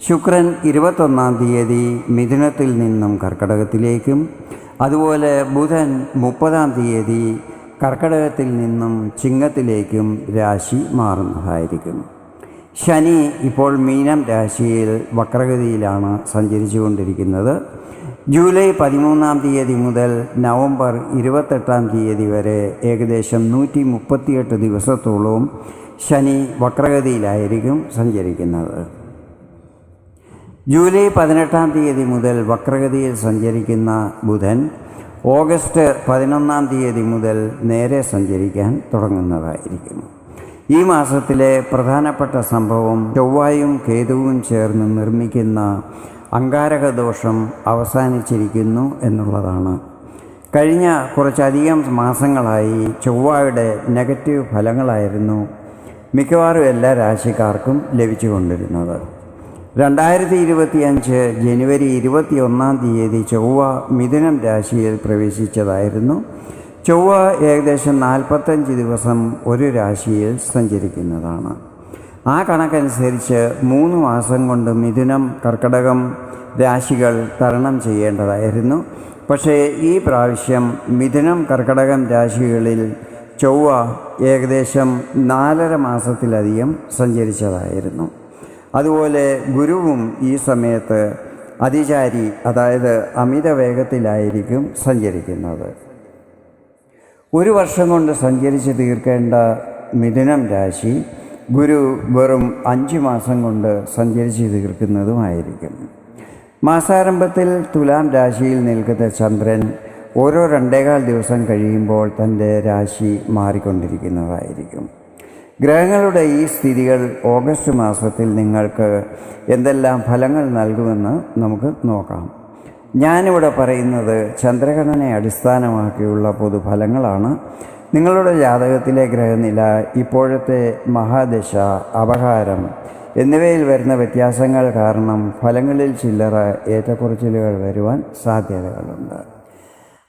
ശുക്രൻ ഇരുപത്തൊന്നാം തീയതി മിഥുനത്തിൽ നിന്നും കർക്കടകത്തിലേക്കും അതുപോലെ ബുധൻ മുപ്പതാം തീയതി കർക്കടകത്തിൽ നിന്നും ചിങ്ങത്തിലേക്കും രാശി മാറുന്നതായിരിക്കും. ശനി ഇപ്പോൾ മീനം രാശിയിൽ വക്രഗതിയിലാണ് സഞ്ചരിച്ചു കൊണ്ടിരിക്കുന്നത് ജൂലൈ പതിമൂന്നാം തീയതി മുതൽ നവംബർ ഇരുപത്തെട്ടാം തീയതി വരെ ഏകദേശം നൂറ്റി മുപ്പത്തിയെട്ട് ദിവസത്തോളവും ശനി വക്രഗതിയിലായിരിക്കും സഞ്ചരിക്കുന്നത്. ജൂലൈ പതിനെട്ടാം തീയതി മുതൽ വക്രഗതിയിൽ സഞ്ചരിക്കുന്ന ബുധൻ ഓഗസ്റ്റ് പതിനൊന്നാം തീയതി മുതൽ നേരെ സഞ്ചരിക്കാൻ തുടങ്ങുന്നതായിരിക്കും. ഈ മാസത്തിലെ പ്രധാനപ്പെട്ട സംഭവം ചൊവ്വായും കേതുവും ചേർന്ന് നിർമ്മിക്കുന്ന അങ്കാരക ദോഷം അവസാനിച്ചിരിക്കുന്നു എന്നുള്ളതാണ്. കഴിഞ്ഞ കുറച്ചധികം മാസങ്ങളായി ചൊവ്വയുടെ നെഗറ്റീവ് ഫലങ്ങളായിരുന്നു മിക്കവാറും എല്ലാ രാശിക്കാർക്കും ലഭിച്ചുകൊണ്ടിരുന്നത്. രണ്ടായിരത്തി ഇരുപത്തിയഞ്ച് ജനുവരി ഇരുപത്തി ഒന്നാം തീയതി ചൊവ്വ മിഥുനം രാശിയിൽ പ്രവേശിച്ചതായിരുന്നു. ചൊവ്വ ഏകദേശം നാൽപ്പത്തഞ്ച് ദിവസം ഒരു രാശിയിൽ സഞ്ചരിക്കുന്നതാണ്. ആ കണക്കനുസരിച്ച് മൂന്ന് മാസം കൊണ്ട് മിഥുനം കർക്കടകം രാശികൾ തരണം ചെയ്യേണ്ടതായിരുന്നു. പക്ഷേ ഈ പ്രാവശ്യം മിഥുനം കർക്കടകം രാശികളിൽ ചൊവ്വ ഏകദേശം നാലര മാസത്തിലധികം സഞ്ചരിച്ചതായിരുന്നു. അതുപോലെ ഗുരുവും ഈ സമയത്ത് അതിചാരി അതായത് അമിത വേഗത്തിലായിരിക്കും സഞ്ചരിക്കുന്നത്. ഒരു വർഷം കൊണ്ട് സഞ്ചരിച്ച് തീർക്കേണ്ട മിഥുനം രാശി ഗുരു വെറും അഞ്ച് മാസം കൊണ്ട് സഞ്ചരിച്ച് തീർക്കുന്നതുമായിരിക്കും. മാസാരംഭത്തിൽ തുലാം രാശിയിൽ നിൽക്കുന്ന ചന്ദ്രൻ ഓരോ രണ്ടേകാൽ ദിവസം കഴിയുമ്പോൾ തന്റെ രാശി മാറിക്കൊണ്ടിരിക്കുന്നതായിരിക്കും. ഗ്രഹങ്ങളുടെ ഈ സ്ഥിതികൾ ഓഗസ്റ്റ് മാസത്തിൽ നിങ്ങൾക്ക് എന്തെല്ലാം ഫലങ്ങൾ നൽകുമെന്ന് നമുക്ക് നോക്കാം. ഞാനിവിടെ പറയുന്നത് ചന്ദ്രഗണനെ അടിസ്ഥാനമാക്കിയുള്ള പൊതുഫലങ്ങളാണ്. നിങ്ങളുടെ ജാതകത്തിലെ ഗ്രഹനില ഇപ്പോഴത്തെ മഹാദശ അപഹാരം എന്നിവയിൽ വരുന്ന വ്യത്യാസങ്ങൾ കാരണം ഫലങ്ങളിൽ ചില്ലറ ഏറ്റക്കുറച്ചിലുകൾ വരുവാൻ സാധ്യതകളുണ്ട്.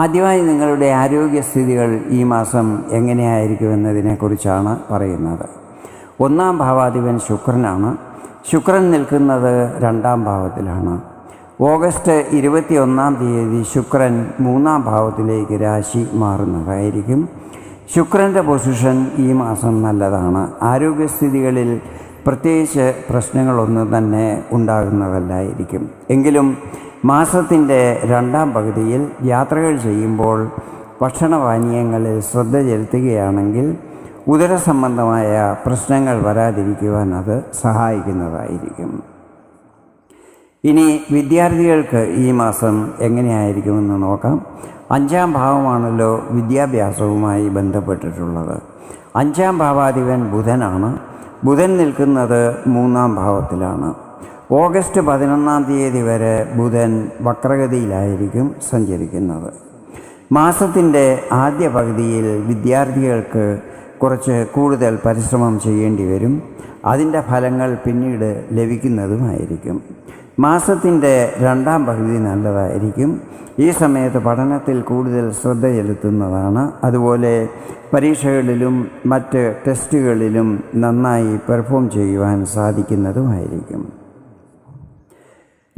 ആദ്യമായി നിങ്ങളുടെ ആരോഗ്യസ്ഥിതികൾ ഈ മാസം എങ്ങനെയായിരിക്കുമെന്നതിനെക്കുറിച്ചാണ് പറയുന്നത്. ഒന്നാം ഭാവാധിപൻ ശുക്രനാണ്. ശുക്രൻ നിൽക്കുന്നത് രണ്ടാം ഭാവത്തിലാണ്. ഓഗസ്റ്റ് ഇരുപത്തി ഒന്നാം തീയതി ശുക്രൻ മൂന്നാം ഭാവത്തിലേക്ക് രാശി മാറുന്നതായിരിക്കും. ശുക്രന്റെ പൊസിഷൻ ഈ മാസം നല്ലതാണ്. ആരോഗ്യസ്ഥിതികളിൽ പ്രത്യേകിച്ച് പ്രശ്നങ്ങളൊന്നും തന്നെ ഉണ്ടാകുന്നതല്ലായിരിക്കും. എങ്കിലും മാസത്തിന്റെ രണ്ടാം പകുതിയിൽ യാത്രകൾ ചെയ്യുമ്പോൾ ഭക്ഷണപാനീയങ്ങളിൽ ശ്രദ്ധ ചെലുത്തുകയാണെങ്കിൽ ഉദര സംബന്ധമായ പ്രശ്നങ്ങൾ വരാതിരിക്കുവാൻ അത് സഹായിക്കുന്നതായിരിക്കും. ഇനി വിദ്യാർത്ഥികൾക്ക് ഈ മാസം എങ്ങനെയായിരിക്കുമെന്ന് നോക്കാം. അഞ്ചാം ഭാവമാണല്ലോ വിദ്യാഭ്യാസവുമായി ബന്ധപ്പെട്ടിട്ടുള്ളത്. അഞ്ചാം ഭാവാധിപൻ ബുധനാണ്. ബുധൻ നിൽക്കുന്നത് മൂന്നാം ഭാവത്തിലാണ്. ഓഗസ്റ്റ് പതിനൊന്നാം തീയതി വരെ ബുധൻ വക്രഗതിയിലായിരിക്കും സഞ്ചരിക്കുന്നത്. മാസത്തിന്റെ ആദ്യ പകുതിയിൽ വിദ്യാർത്ഥികൾക്ക് കുറച്ച് കൂടുതൽ പരിശ്രമം ചെയ്യേണ്ടി വരും. അതിന്റെ ഫലങ്ങൾ പിന്നീട് ലഭിക്കുന്നതുമായിരിക്കും. മാസത്തിന്റെ രണ്ടാം പകുതി നല്ലതായിരിക്കും. ഈ സമയത്ത് പഠനത്തിൽ കൂടുതൽ ശ്രദ്ധ ചെലുത്തുന്നതാണ്. അതുപോലെ പരീക്ഷകളിലും മറ്റ് ടെസ്റ്റുകളിലും നന്നായി പെർഫോം ചെയ്യുവാൻ സാധിക്കുന്നതുമായിരിക്കും.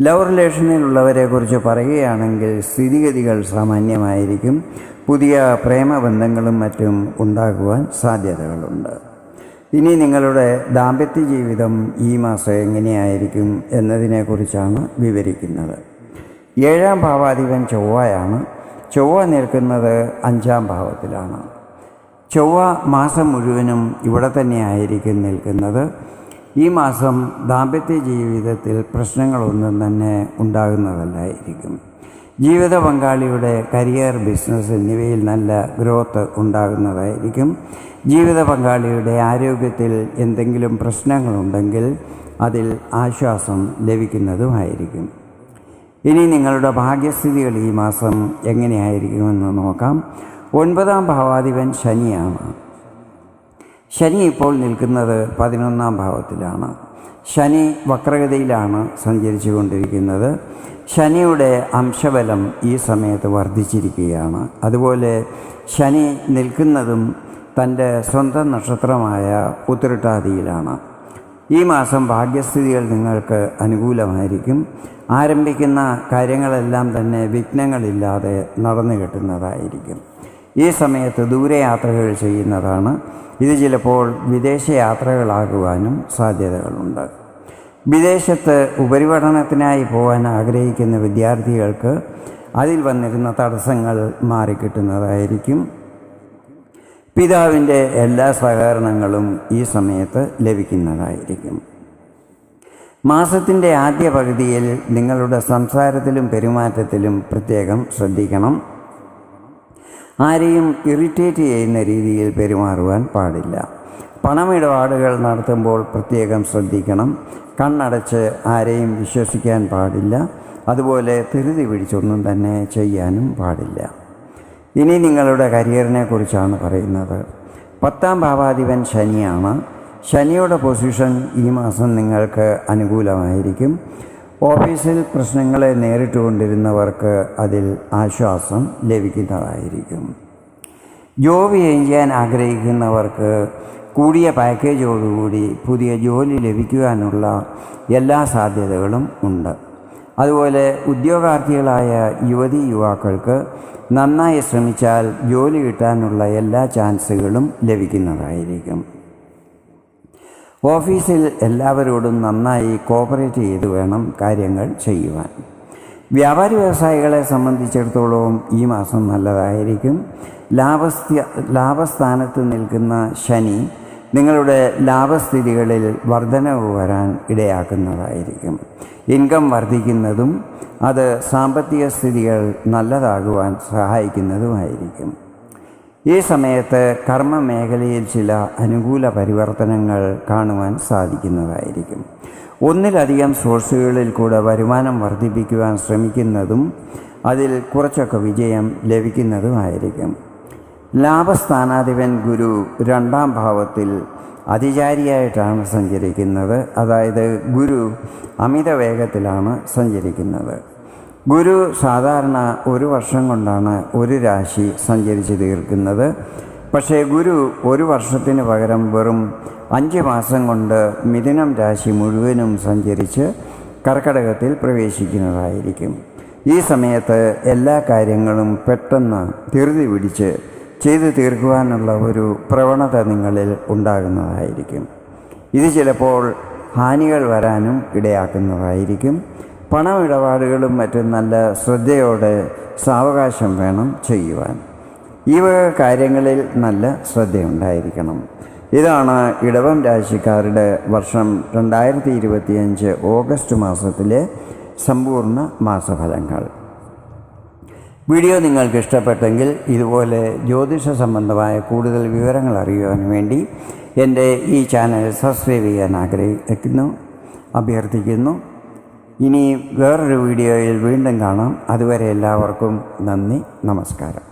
ലവ് റിലേഷനിലുള്ളവരെ കുറിച്ച് പറയുകയാണെങ്കിൽ സ്ഥിതിഗതികൾ സാമാന്യമായിരിക്കും. പുതിയ പ്രേമബന്ധങ്ങളും മറ്റും ഉണ്ടാകുവാൻ സാധ്യതകളുണ്ട്. ഇനി നിങ്ങളുടെ ദാമ്പത്യ ജീവിതം ഈ മാസം എങ്ങനെയായിരിക്കും എന്നതിനെക്കുറിച്ചാണ് വിവരിക്കുന്നത്. ഏഴാം ഭാവാധിപൻ ചൊവ്വയാണ്. ചൊവ്വ നിൽക്കുന്നത് അഞ്ചാം ഭാവത്തിലാണ്. ചൊവ്വ മാസം മുഴുവനും ഇവിടെ തന്നെയായിരിക്കും നിൽക്കുന്നത്. ഈ മാസം ദാമ്പത്യ ജീവിതത്തിൽ പ്രശ്നങ്ങളൊന്നും തന്നെ ഉണ്ടാകുന്നതല്ലായിരിക്കും. ജീവിത പങ്കാളിയുടെ കരിയർ ബിസിനസ് എന്നിവയിൽ നല്ല ഗ്രോത്ത് ഉണ്ടാകുന്നതായിരിക്കും. ജീവിത പങ്കാളിയുടെ ആരോഗ്യത്തിൽ എന്തെങ്കിലും പ്രശ്നങ്ങളുണ്ടെങ്കിൽ അതിൽ ആശ്വാസം ലഭിക്കുന്നതുമായിരിക്കും. ഇനി നിങ്ങളുടെ ഭാഗ്യസ്ഥിതികൾ ഈ മാസം എങ്ങനെയായിരിക്കുമെന്ന് നോക്കാം. ഒൻപതാം ഭാവാധിപൻ ശനിയാണ്. ശനി ഇപ്പോൾ നിൽക്കുന്നത് പതിനൊന്നാം ഭാവത്തിലാണ്. ശനി വക്രഗതിയിലാണ് സഞ്ചരിച്ചു കൊണ്ടിരിക്കുന്നത് ശനിയുടെ അംശബലം ഈ സമയത്ത് വർദ്ധിച്ചിരിക്കുകയാണ്. അതുപോലെ ശനി നിൽക്കുന്നതും തന്റെ സ്വന്തം നക്ഷത്രമായ ഉത്തരട്ടാതിയിലാണ്. ഈ മാസം ഭാഗ്യസ്ഥിതികൾ നിങ്ങൾക്ക് അനുകൂലമായിരിക്കും. ആരംഭിക്കുന്ന കാര്യങ്ങളെല്ലാം തന്നെ വിഘ്നങ്ങളില്ലാതെ നടന്നു കിട്ടുന്നതായിരിക്കും ഈ സമയത്ത് ദൂരയാത്രകൾ ചെയ്യുന്നതാണ്. ഇത് ചിലപ്പോൾ വിദേശയാത്രകളാകുവാനും സാധ്യതകളുണ്ട്. വിദേശത്ത് ഉപരിപഠനത്തിനായി പോകാൻ ആഗ്രഹിക്കുന്ന വിദ്യാർത്ഥികൾക്ക് അതിൽ വന്നിരുന്ന തടസ്സങ്ങൾ മാറിക്കിട്ടുന്നതായിരിക്കും. പിതാവിന്റെ എല്ലാ സഹകരണങ്ങളും ഈ സമയത്ത് ലഭിക്കുന്നതായിരിക്കും. മാസത്തിന്റെ ആദ്യ പകുതിയിൽ നിങ്ങളുടെ സംസാരത്തിലും പെരുമാറ്റത്തിലും പ്രത്യേകം ശ്രദ്ധിക്കണം. ആരെയും ഇറിറ്റേറ്റ് ചെയ്യുന്ന രീതിയിൽ പെരുമാറുവാൻ പാടില്ല. പണമിടപാടുകൾ നടത്തുമ്പോൾ പ്രത്യേകം ശ്രദ്ധിക്കണം. കണ്ണടച്ച് ആരെയും വിശ്വസിക്കാൻ പാടില്ല. അതുപോലെ ധൃതി പിടിച്ചൊന്നും തന്നെ ചെയ്യാനും പാടില്ല. ഇനി നിങ്ങളുടെ കരിയറിനെ കുറിച്ചാണ് പറയുന്നത്. പത്താം ഭാവാധിപൻ ശനിയാണ്. ശനിയുടെ പൊസിഷൻ ഈ മാസം നിങ്ങൾക്ക് അനുകൂലമായിരിക്കും. ഓഫീസിൽ പ്രശ്നങ്ങളെ നേരിട്ടുകൊണ്ടിരുന്നവർക്ക് അതിൽ ആശ്വാസം ലഭിക്കുന്നതായിരിക്കും. ജോബ് ചെയ്യാൻ ആഗ്രഹിക്കുന്നവർക്ക് കൂടിയ പാക്കേജോടുകൂടി പുതിയ ജോലി ലഭിക്കുവാനുള്ള എല്ലാ സാധ്യതകളും ഉണ്ട്. അതുപോലെ ഉദ്യോഗാർത്ഥികളായ യുവതി യുവാക്കൾക്ക് നന്നായി ശ്രമിച്ചാൽ ജോലി കിട്ടാനുള്ള എല്ലാ ചാൻസുകളും ലഭിക്കുന്നതായിരിക്കും. ഓഫീസിൽ എല്ലാവരോടും നന്നായി കോപ്പറേറ്റ് ചെയ്ത് വേണം കാര്യങ്ങൾ ചെയ്യുവാൻ. വ്യാപാരി വ്യവസായികളെ സംബന്ധിച്ചിടത്തോളം ഈ മാസം നല്ലതായിരിക്കും. ലാഭസ്ഥ ലാഭസ്ഥാനത്ത് നിൽക്കുന്ന ശനി നിങ്ങളുടെ ലാഭസ്ഥിതികളിൽ വർധനവ് വരാൻ ഇടയാക്കുന്നതായിരിക്കും. ഇൻകം വർദ്ധിക്കുന്നതും അത് സാമ്പത്തിക സ്ഥിതികൾ നല്ലതാകുവാൻ സഹായിക്കുന്നതുമായിരിക്കും. ഈ സമയത്ത് കർമ്മ മേഖലയിൽ ചില അനുകൂല പരിവർത്തനങ്ങൾ കാണുവാൻ സാധിക്കുന്നതായിരിക്കും. ഒന്നിലധികം സോഴ്സുകളിൽ കൂടെ വരുമാനം വർദ്ധിപ്പിക്കുവാൻ ശ്രമിക്കുന്നതും അതിൽ കുറച്ചൊക്കെ വിജയം ലഭിക്കുന്നതുമായിരിക്കും. ലാഭസ്ഥാനാധിപൻ ഗുരു രണ്ടാം ഭാവത്തിൽ അതിചാരിയായിട്ടാണ് സഞ്ചരിക്കുന്നത്. അതായത് ഗുരു അമിത വേഗത്തിലാണ് സഞ്ചരിക്കുന്നത്. ഗുരു സാധാരണ ഒരു വർഷം കൊണ്ടാണ് ഒരു രാശി സഞ്ചരിച്ച് തീർക്കുന്നത്. പക്ഷേ ഗുരു ഒരു വർഷത്തിന് പകരം വെറും അഞ്ച് മാസം കൊണ്ട് മിഥുനം രാശി മുഴുവനും സഞ്ചരിച്ച് കർക്കടകത്തിൽ പ്രവേശിക്കുന്നതായിരിക്കും. ഈ സമയത്ത് എല്ലാ കാര്യങ്ങളും പെട്ടെന്ന് ധൃതി പിടിച്ച് ചെയ്തു തീർക്കുവാനുള്ള ഒരു പ്രവണത നിങ്ങളിൽ ഉണ്ടാകുന്നതായിരിക്കും. ഇത് ചിലപ്പോൾ ഹാനികൾ വരാനും ഇടയാക്കുന്നതായിരിക്കും. പണമിടപാടുകളും മറ്റും നല്ല ശ്രദ്ധയോടെ സാവകാശം വേണം ചെയ്യുവാൻ. ഈ വക കാര്യങ്ങളിൽ നല്ല ശ്രദ്ധയുണ്ടായിരിക്കണം. ഇതാണ് ഇടവം രാശിക്കാരുടെ വർഷം രണ്ടായിരത്തി ഇരുപത്തിയഞ്ച് ഓഗസ്റ്റ് മാസത്തിലെ സമ്പൂർണ മാസഫലങ്ങൾ. വീഡിയോ നിങ്ങൾക്ക് ഇഷ്ടപ്പെട്ടെങ്കിൽ ഇതുപോലെ ജ്യോതിഷ സംബന്ധമായ കൂടുതൽ വിവരങ്ങൾ അറിയുവാൻ വേണ്ടി എന്റെ ഈ ചാനൽ സബ്സ്ക്രൈബ് ചെയ്യാൻ ആഗ്രഹിക്കുന്നു. അഭ്യർത്ഥിക്കുന്നു. ഇനി വേറൊരു വീഡിയോയിൽ വീണ്ടും കാണാം. അതുവരെ എല്ലാവർക്കും നന്ദി നമസ്കാരം.